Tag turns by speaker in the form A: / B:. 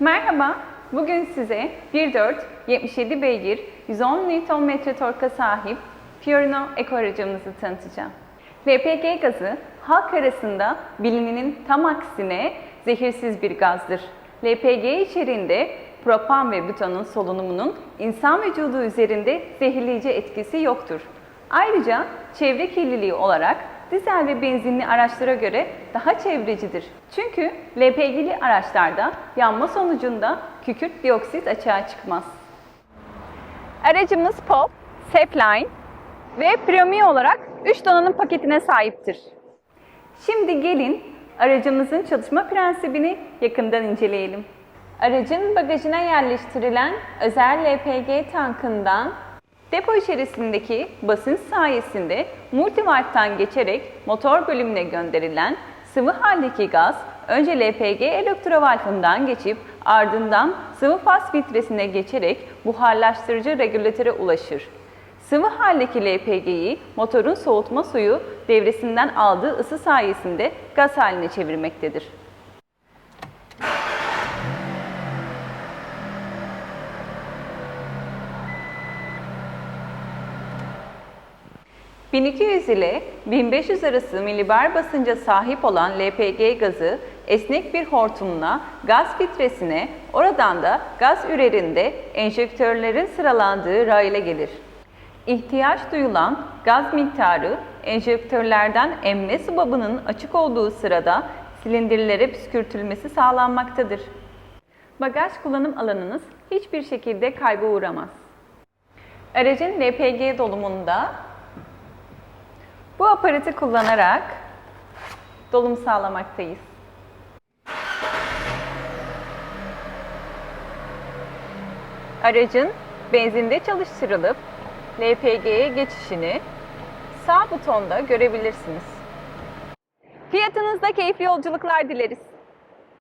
A: Merhaba, bugün size 1.4 77 beygir 110 Nm torka sahip Fiorino Eco aracımızı tanıtacağım. LPG gazı halk arasında bilinenin tam aksine zehirsiz bir gazdır. LPG içeriğinde propan ve butanın solunumunun insan vücudu üzerinde zehirleyici etkisi yoktur. Ayrıca çevre kirliliği olarak dizel ve benzinli araçlara göre daha çevrecidir. Çünkü LPG'li araçlarda yanma sonucunda kükürt dioksit açığa çıkmaz. Aracımız POP, Safeline ve Premium olarak 3 donanım paketine sahiptir. Şimdi gelin aracımızın çalışma prensibini yakından inceleyelim. Aracın bagajına yerleştirilen özel LPG tankından depo içerisindeki basınç sayesinde multivalve'tan geçerek motor bölümüne gönderilen sıvı haldeki gaz önce LPG elektrovalfından geçip ardından sıvı faz filtresine geçerek buharlaştırıcı regülatöre ulaşır. Sıvı haldeki LPG'yi motorun soğutma suyu devresinden aldığı ısı sayesinde gaz haline çevirmektedir. ...1200 ile 1500 arası milibar basınca sahip olan LPG gazı esnek bir hortumla gaz filtresine, oradan da gaz ürerinde enjektörlerin sıralandığı rayla gelir. İhtiyaç duyulan gaz miktarı enjektörlerden emme subabının açık olduğu sırada silindirlere püskürtülmesi sağlanmaktadır. Bagaj kullanım alanınız hiçbir şekilde kayba uğramaz. Aracın LPG dolumunda bu aparatı kullanarak dolum sağlamaktayız. Aracın benzinde çalıştırılıp LPG'ye geçişini sağ butonda görebilirsiniz. Fiyatınızda keyifli yolculuklar dileriz.